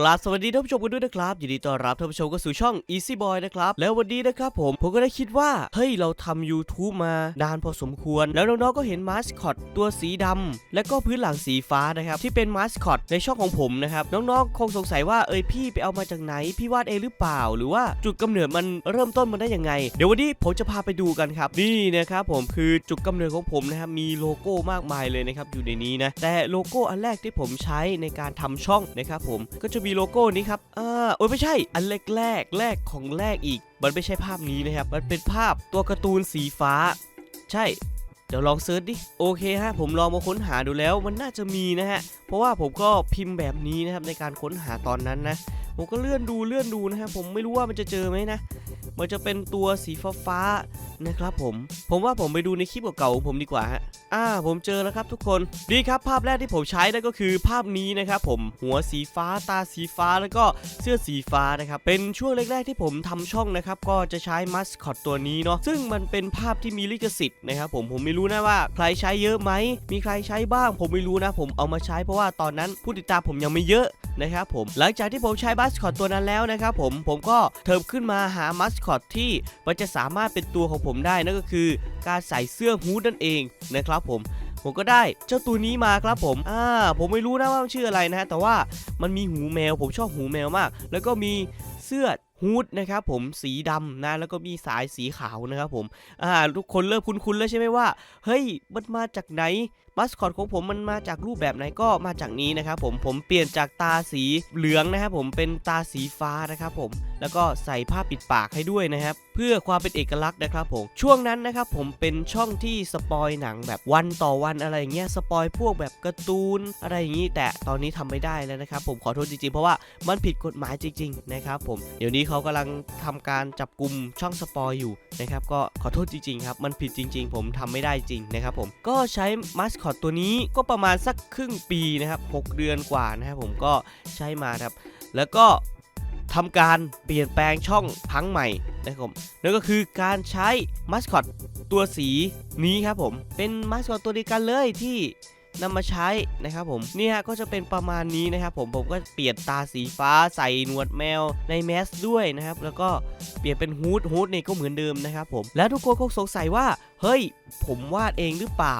กราบสวัสดีท่านผู้ชมกันด้วยนะครับยินดีต้อนรับท่านผู้ชมเข้าสู่ช่อง Easy Boy นะครับ แล้ววันนี้นะครับผมผมก็ได้คิดว่า เฮ้ย เราทำ YouTube มานานพอสมควร แล้วน้องๆก็เห็นมาสคอตตัวสีดำและก็พื้นหลังสีฟ้านะครับ ที่เป็นมาสคอตในช่องของผมนะครับ น้องๆ คงสงสัยว่าเอ้ยพี่ไปเอามาจากไหน พี่วาดเองหรือเปล่า หรือว่าจุดกำเนิดมันเริ่มต้นมันได้ยังไง เดี๋ยววันนี้ผมจะพาไปดูกันครับนี่นะครับผมคือจุดกำเนิดของผมนะครับมีโลโก้มากมายเลยนะครับอยู่ในนี้นะแต่โลโก้อันแรกที่ผมใช้ในการทำช่องนะครับผมก็จะมีโลโก้นี้ครับอ่าโอ้ยไม่ใช่ อันแรกแรกแรกของแรกอีก มันไม่ใช่ภาพนี้นะครับ มันเป็นภาพตัวการ์ตูนสีฟ้า ใช่ เดี๋ยวลองเซิร์ชดิ โอเคฮะ ผมลองมาค้นหาดูแล้ว มันน่าจะมีนะฮะ เพราะว่าผมก็พิมพ์แบบนี้นะครับในการค้นหาตอนนั้นนะ ผมก็เลื่อนดูเลื่อนดูนะฮะผมไม่รู้ว่ามันจะเจอไหมนะ มันจะเป็นตัวสีฟ้าฟ้านะครับผม ผมว่าผมไปดูในคลิปเก่าๆของผมดีกว่าฮะอ่า ผมเจอแล้วครับทุกคนดีครับภาพแรกที่ผมใช้นั่นก็คือภาพนี้นะครับผมหัวสีฟ้าตาสีฟ้าแล้วก็เสื้อสีฟ้านะครับเป็นช่วงแรกๆที่ผมทำช่องนะครับก็จะใช้มัสคอตตัวนี้เนาะซึ่งมันเป็นภาพที่มีลิขสิทธิ์นะครับผมผมไม่รู้นะว่า ใครใช้เยอะไหมมีใครใช้บ้าง ผมไม่รู้นะ ผมเอามาใช้เพราะว่าตอนนั้นผู้ติดตามผมยังไม่เยอะนะครับผมหลังจากที่ผมใช้บมัสคอตตัวนั้นแล้วนะครับผมผมก็เทิมขึ้นมาหามัสคอตที่มันจะสามารถเป็นตัวของผมได้นั่นก็คือ การใส่เสื้อฮูดนั่นเองนะครับผมผมก็ได้เจ้าตัวนี้มาครับผม อ่า ผมไม่รู้นะว่ามันชื่ออะไรนะฮะ แต่ว่ามันมีหูแมว ผมชอบหูแมวมาก แล้วก็มีเสื้อฮูดนะครับผม สีดำนะ แล้วก็มีสายสีขาวนะครับผม อ่า ทุกคนเริ่มคุ้นๆแล้วใช่ไหมว่า เฮ้ย มันมาจากไหน มัสคอตของผมมันมาจากรูปแบบไหนก็มาจากนี้นะครับผมผมเปลี่ยนจากตาสีเหลืองนะครับผมเป็นตาสีฟ้านะครับผมแล้วก็ใส่ผ้าปิดปากให้ด้วยนะครับเพื่อความเป็นเอกลักษณ์นะครับผมช่วงนั้นนะครับผมเป็นช่องที่สปอยหนังแบบวันต่อวันอะไรอย่างเงี้ยสปอยพวกแบบการ์ตูนอะไรอย่างงี้ แต่ตอนนี้ทำไม่ได้แล้วนะครับผมขอโทษจริงๆ เพราะว่ามันผิดกฎหมายจริงๆนะครับผมเดี๋ยวนี้เขากำลังทำการจับกลุ่มช่องสปอยอยู่นะครับก็ขอโทษจริงๆครับมันผิดจริง ๆ ผมทำไม่ได้จริงนะครับผมก็ใช้มัสคอตตัวนี้ก็ประมาณสักครึ่งปีนะครับ 6 เดือนกว่านะครับผมก็ใช้มาครับ แล้วก็ทำการเปลี่ยนแปลงช่องครั้งใหม่นะครับผมนั่นก็คือการใช้มัสคอตตัวสีนี้ครับผม เป็นมัสคอตตัวเดียวกันเลยที่นำมาใช้นะครับผมนี่ฮะก็จะเป็นประมาณนี้นะครับผมผมก็เปลี่ยนตาสีฟ้าใส่หนวดแมวในแมสด้วยนะครับ แล้วก็เปลี่ยนเป็นฮูดฮูดเนี่ยก็เหมือนเดิมนะครับผมแล้วทุกคนคงสงสัยว่า เฮ้ย ผมวาดเองหรือเปล่า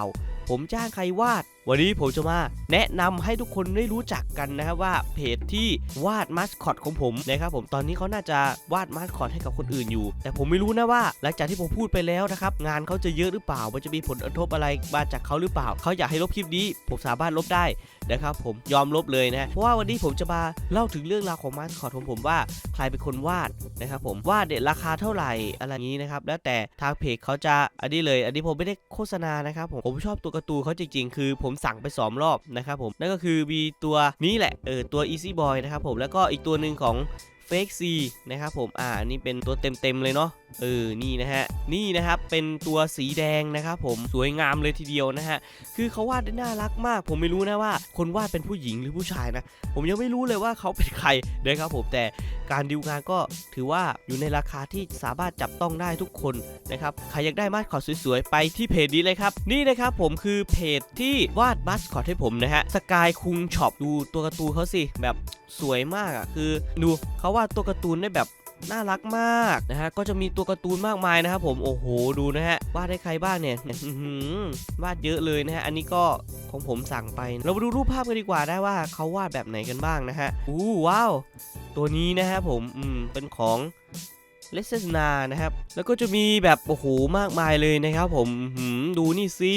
ผมจ้างใครวาด วันนี้ผมจะมาแนะนำให้ทุกคนได้รู้จักกันนะครับว่าเพจที่วาดมาสคอตของผมนะครับผมตอนนี้เขาน่าจะวาดมาสคอตให้กับคนอื่นอยู่ แต่ผมไม่รู้นะว่า หลังจากที่ผมพูดไปแล้วนะครับงานเขาจะเยอะหรือเปล่า มันจะมีผลกระทบอะไรมาจากเขาหรือเปล่า เขาอยากให้ลบคลิปนี้ผมสามารถลบได้นะครับผมยอมลบเลยนะเพราะว่าวันนี้ผมจะมาเล่าถึงเรื่องราวของมาสคอตของผมว่าใครเป็นคนวาดนะครับผมวาดเนี่ยราคาเท่าไหร่อะไรนี้นะครับแล้วแต่ทางเพจเขาจะอันนี้เลย อันนี้ผมไม่ได้โฆษณานะครับผมผมชอบตัวการ์ตูนเขาจริงๆ คือผมสั่งไปสองรอบนะครับผมนั่นก็คือมีตัวนี้แหละเออตัว Easy Boy นะครับผมแล้วก็อีกตัวหนึ่งของ Fake C นะครับผมอ่าอันนี่เป็นตัวเต็มๆเลยเนาะ เออนี่นะฮะนี่นะครับเป็นตัวสีแดงนะครับผมสวยงามเลยทีเดียวนะฮะคือเขาวาดได้น่ารักมาก ผมไม่รู้นะว่า คนวาดเป็นผู้หญิงหรือผู้ชายนะ ผมยังไม่รู้เลยว่าเขาเป็นใครนะครับผมแต่การดิวงานก็ถือว่าอยู่ในราคาที่สามารถจับต้องได้ทุกคนนะครับใครอยากได้มาสคอตสวยๆ ไปที่เพจนี้เลยครับ นี่นะครับผมคือเพจที่วาดมาสคอตให้ผมนะฮะสกายคุงช็อปดูตัวการ์ตูนเขาสิแบบสวยมากอะคือดูเขาวาดตัวการ์ตูนได้แบบ น่ารักมากนะฮะก็จะมีตัวการ์ตูนมากมายนะครับผมโอ้โหดูนะฮะวาดให้ใครบ้างเนี่ยวาดเยอะเลยนะฮะอันนี้ก็ของผมสั่งไป เรามาดูรูปภาพกันดีกว่าได้ว่าเขาวาดแบบไหนกันบ้างนะฮะอู้ว้าวตัวนี้นะฮะผมอืมเป็นของเลสเซนานะครับ แล้วก็จะมีแบบโอ้โหมากมายเลยนะครับผมหือดูนี่สิ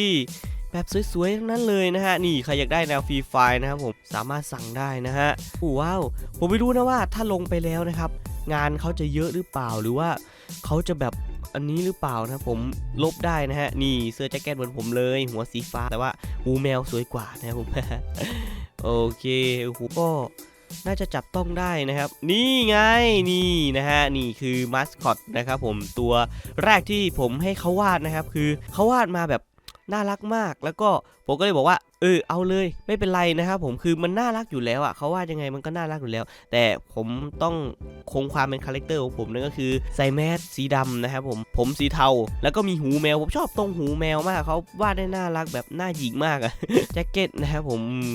แบบสวยๆทั้งนั้นเลยนะฮะ นี่ใครอยากได้แนวฟรีไฟล์นะครับผมสามารถสั่งได้นะฮะอู้ว้าว ผมไม่รู้นะว่าถ้าลงไปแล้วนะครับ งานเขาจะเยอะหรือเปล่าหรือว่าเขาจะแบบอันนี้หรือเปล่านะผมลบได้นะฮะนี่เสื้อแจ็คเก็ตเหมือนผมเลย หัวสีฟ้าแต่ว่าหูแมวสวยกว่านะผมโอเคโอ้โหก็น่าจะจับต้องได้นะครับ นี่ไงนี่นะฮะนี่คือมัสคอตนะครับผมตัวแรกที่ผมให้เขาวาดนะครับ คือเขาวาดมาแบบ น่ารักมาก แล้วก็ผมก็เลยบอกว่าเออเอาเลยไม่เป็นไรนะครับผมคือมันน่ารักอยู่แล้วอะเขาวาดยังไงมันก็น่ารักอยู่แล้ว แต่ผมต้องคงความเป็นคาแรคเตอร์ของผมนั่นก็คือใส่แมสสีดำนะครับผมผมสีเทา แล้วก็มีหูแมวผมชอบตรงหูแมวมากเขาวาดได้น่ารักแบบน้าหญิงมากอะแจ็คเก็ตนะครับผมอืม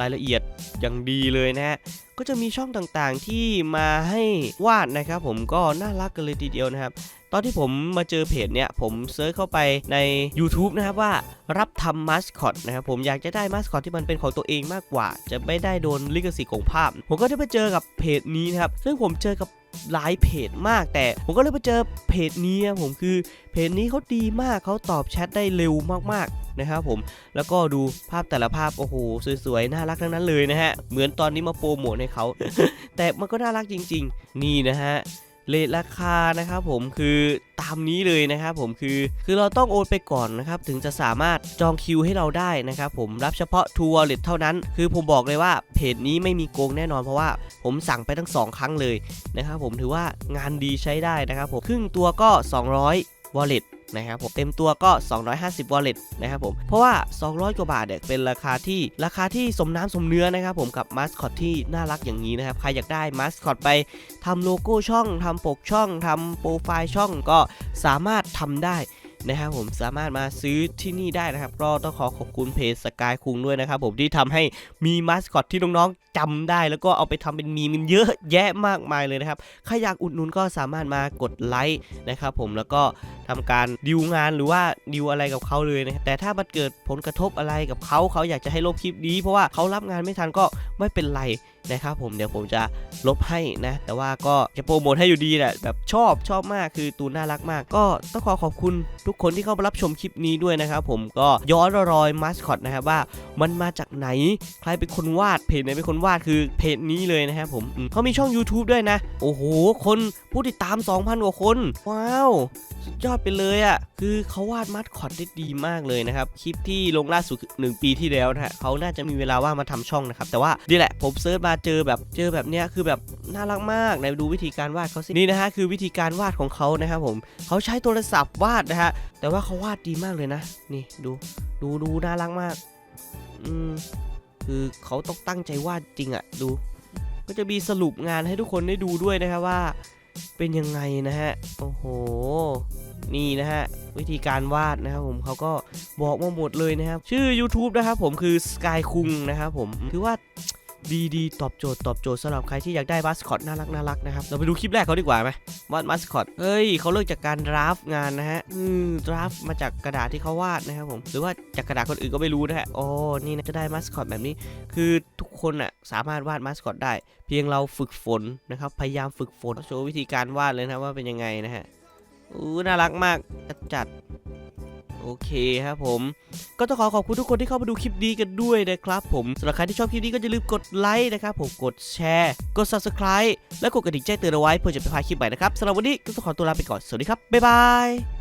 รายละเอียดอย่างดีเลยนะฮะก็จะมีช่องต่างๆที่มาให้วาดนะครับผมก็น่ารักกันเลยทีเดียวนะครับตอนที่ผมมาเจอเพจเนี่ยผมเซิร์ชเข้าไปใน YouTube นะครับว่ารับทำมัสคอตนะครับผมอยากจะได้มัสคอตที่มันเป็นของตัวเองมากกว่า จะไม่ได้โดนลิขสิทธิ์ของภาพ ผมก็ได้ไปเจอกับเพจนี้นะครับซึ่งผมเจอกับหลายเพจมากแต่ผมก็เลยไปเจอเพจนี้ครับผมคือเพจนี้เขาดีมากเขาตอบแชทได้เร็วมากๆนะครับผมแล้วก็ดูภาพแต่ละภาพโอ้โหสวยๆน่ารักทั้งนั้นเลยนะฮะเหมือนตอนนี้มาโปรโมทให้เขาแต่มันก็น่ารักจริง ๆ นี่นะฮะ เลทราคานะครับผมคือตามนี้เลยนะครับผมคือคือเราต้องโอนไปก่อนนะครับถึงจะสามารถจองคิวให้เราได้นะครับผมรับเฉพาะทัวร์เลทเท่านั้น คือผมบอกเลยว่าเพจนี้ไม่มีโกงแน่นอนเพราะว่าผมสั่งไปทั้ง 2 ครั้งเลยนะครับผมถือว่างานดีใช้ได้นะครับผมครึ่งตัวก็ 200 wallet นะครับผมเต็มตัวก็ 250 wallet นะครับผมเพราะว่า 200 กว่าบาทเนี่ยเป็นราคาที่ราคาที่สมน้ำสมเนื้อนะครับผมกับมาสคอตที่น่ารักอย่างนี้นะครับใครอยากได้มาสคอตไปทำโลโก้ช่องทำปกช่องทำโปรไฟล์ช่องก็สามารถทำได้นะครับผมสามารถมาซื้อที่นี่ได้นะครับ ก็ต้องขอขอบคุณเพจสกายคุงด้วยนะครับผมที่ทำให้มีมาสคอตที่น้องๆจำได้ แล้วก็เอาไปทำเป็นมีมันเยอะแยะมากมายเลยนะครับใครอยากอุดหนุนก็สามารถมากดไลค์นะครับผมแล้วก็ทำการดิวงานหรือว่าดิวอะไรกับเขาเลยนะครับแต่ถ้ามันเกิดผลกระทบอะไรกับเขาเขาอยากจะให้ลบคลิปนี้ เพราะว่าเขารับงานไม่ทันก็ไม่เป็นไรนะครับผมเดี๋ยวผมจะลบให้นะ แต่ว่าก็จะโปรโมทให้อยู่ดีแหละแบบชอบชอบมากคือตูนน่ารักมาก ก็ต้องขอขอบคุณทุกคนที่เข้ามารับชมคลิปนี้ด้วยนะครับผมก็ย้อนรอยมาสคอตนะครับว่ามันมาจากไหนใครเป็นคนวาดเพจไหนเป็นคนวาดคือเพจนี้เลยนะครับผมอืมเขามีช่อง YouTube ด้วยนะ โอ้โห คนผู้ติดตาม 2,000 กว่าคน ว้าว สุดยอดไปเลยอะ่ะคือเขาวาดมัดคอตได้ดีมากเลยนะครับคลิปที่ลงล่าสุดหนึ่งปีที่แล้วนะฮะเขาน่าจะมีเวลาว่างมาทำช่องนะครับแต่ว่านี่แหละผมเซิร์ชมาเจอแบบเจอแบบเนี้ยคือแบบน่ารักมากไหนดูวิธีการวาดเขาสินี่นะฮะคือวิธีการวาดของเขานะครับผมเขาใช้โทรศัพท์วาดนะฮะแต่ว่าเขาวาดดีมากเลยนะ นี่ดูดูดูน่ารักมากอืมคือเขาต้องตั้งใจวาดจริงอะดู ก็จะมีสรุปงานให้ทุกคนได้ดูด้วยนะครับว่าเป็นยังไงนะฮะ โอ้โห นี่นะฮะวิธีการวาดนะครับผมเขาก็บอกมาหมดเลยนะครับ ชื่อ YouTube นะครับผมคือ Sky คุงนะครับผมถือว่าดีดีตอบโจทย์ตอบโจทย์สำหรับใครที่อยากได้มัสคอตน่ารักน่ารักนะครับ เราไปดูคลิปแรกเขาดีกว่าไหมวาดมัสคอตเฮ้ยเขาเลิกจากการดราฟงานนะฮะอืมดราฟมาจากกระดาษที่เขาวาดนะครับผมหรือว่าจากกระดาษคนอื่นก็ไม่รู้นะฮะโอ้นี่นะจะได้มัสคอตแบบนี้ คือทุกคนอะสามารถวาดมัสคอตได้ เพียงเราฝึกฝนนะครับพยายามฝึกฝนโชว์วิธีการวาดเลยนะว่าเป็นยังไงนะฮะ อู้น่ารักมากจัดจัดโอเคครับผม ก็ต้องขอขอบคุณทุกคนที่เข้ามาดูคลิปนี้กันด้วยนะครับผมสำหรับใครที่ชอบคลิปนี้ก็อย่าลืมกดไลค์นะครับผมกดแชร์ กด subscribe และกดกระดิ่งแจ้งเตือนเอาไว้เพื่อจะไม่พลาดคลิปใหม่นะครับสำหรับวันนี้ก็ต้องขอตัวลาไปก่อน สวัสดีครับ บ๊ายบาย